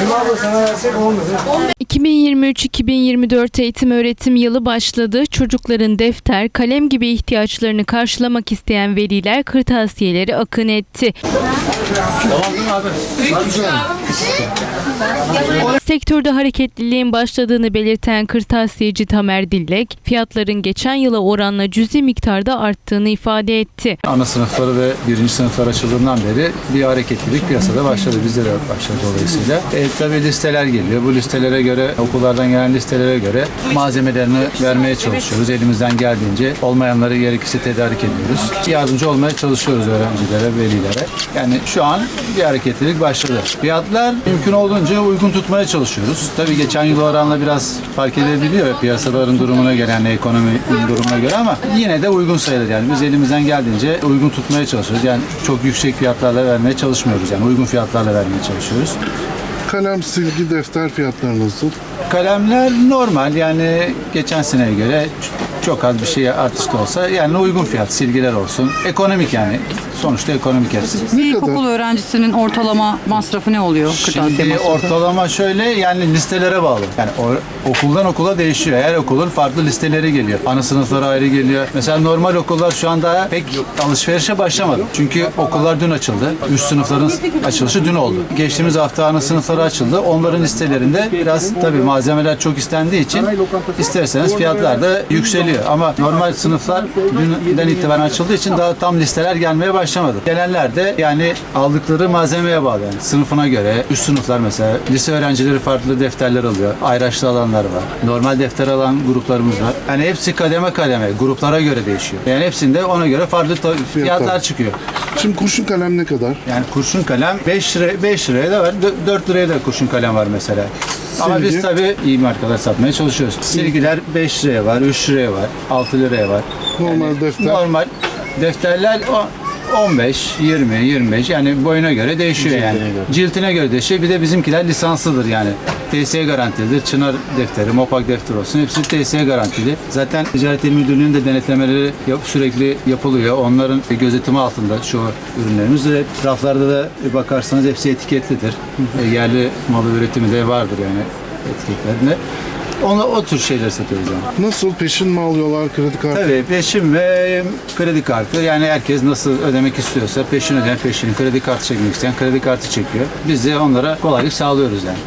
Elma abla sana versek olmuyor. 2023-2024 eğitim öğretim yılı başladı. Çocukların defter, kalem gibi ihtiyaçlarını karşılamak isteyen veliler kırtasiyeleri akın etti. Sektörde hareketliliğin başladığını belirten kırtasiyeci Tamer Dillek, fiyatların geçen yıla oranla cüzi miktarda arttığını ifade etti. Ana sınıfları ve birinci sınıflar açıldığından beri bir hareketlilik piyasada başladı. Bizde de başladı dolayısıyla. E, tabii listeler geliyor. Bu listelere göre, okullardan gelen listelere göre malzemelerini vermeye çalışıyoruz. Elimizden geldiğince olmayanları gerekirse tedarik ediyoruz. Yardımcı olmaya çalışıyoruz öğrencilere, velilere. Yani şu an bir hareketlilik başladı. Fiyatlar mümkün olduğunca uygun tutmaya çalışıyoruz. Tabii geçen yıl oranla biraz fark edebiliyor piyasaların durumuna göre, yani ekonomi durumuna göre ama yine de uygun sayılır. Yani biz elimizden geldiğince uygun tutmaya çalışıyoruz. Yani çok yüksek fiyatlarla vermeye çalışmıyoruz. Yani uygun fiyatlarla vermeye çalışıyoruz. Kalem, silgi, defter fiyatları nasıl? Kalemler normal yani geçen seneye göre çok az bir şey artış da olsa yani uygun fiyat silgiler olsun. Ekonomik yani sonuçta ekonomik hepsi. Bir ilkokul öğrencisinin ortalama masrafı ne oluyor kırtasiye Şimdi masrafı? ortalama şöyle yani listelere bağlı. Yani o- okuldan okula değişiyor. Her okulun farklı listeleri geliyor. Ana sınıfları ayrı geliyor. Mesela normal okullar şu anda pek alışverişe başlamadı. Çünkü okullar dün açıldı. Üst sınıfların açılışı dün oldu. Geçtiğimiz hafta ana sınıfları açıldı. Onların listelerinde biraz tabii malzemeler çok istendiği için isterseniz fiyatlar da yükseliyor. Ama normal sınıflar dünden itibaren açıldığı için daha tam listeler gelmeye başlamadı. Gelenler de yani aldıkları malzemeye bağlı. Yani sınıfına göre üst sınıflar mesela lise öğrencileri farklı defterler alıyor. Ayraçlı alanlar var. Normal defter alan gruplarımız var. Yani hepsi kademe kademe gruplara göre değişiyor. Yani hepsinde ona göre farklı fiyatlar çıkıyor. Şimdi kurşun kalem ne kadar? Yani kurşun kalem 5 lira 5 liraya da var. 4 liraya da kurşun kalem var mesela. Ama Silgi? biz tabii iyi markalar satmaya çalışıyoruz. Silgiler 5 liraya var, 3 liraya var, 6 liraya var. Normal defter? Normal defterler o 15, 20, 25 yani boyuna göre değişiyor yani. Ciltine göre değişiyor. Bir de bizimkiler lisanslıdır yani. TSE garantilidir. Çınar defteri, Mopak defteri olsun. Hepsi TSE garantili. Zaten Ticaret İl Müdürlüğü'nün de denetlemeleri yap, sürekli yapılıyor. Onların gözetimi altında şu ürünlerimiz ve raflarda da bakarsanız hepsi etiketlidir. E, yerli malı üretimi de vardır yani etiketlerinde. Onu, o tür şeyler satıyoruz yani. Nasıl? Peşin mi alıyorlar? Kredi kartı? Tabii peşin ve kredi kartı yani herkes nasıl ödemek istiyorsa peşin ödeyen peşin, kredi kartı çekmek isteyen kredi kartı çekiyor. Biz de onlara kolaylık sağlıyoruz yani.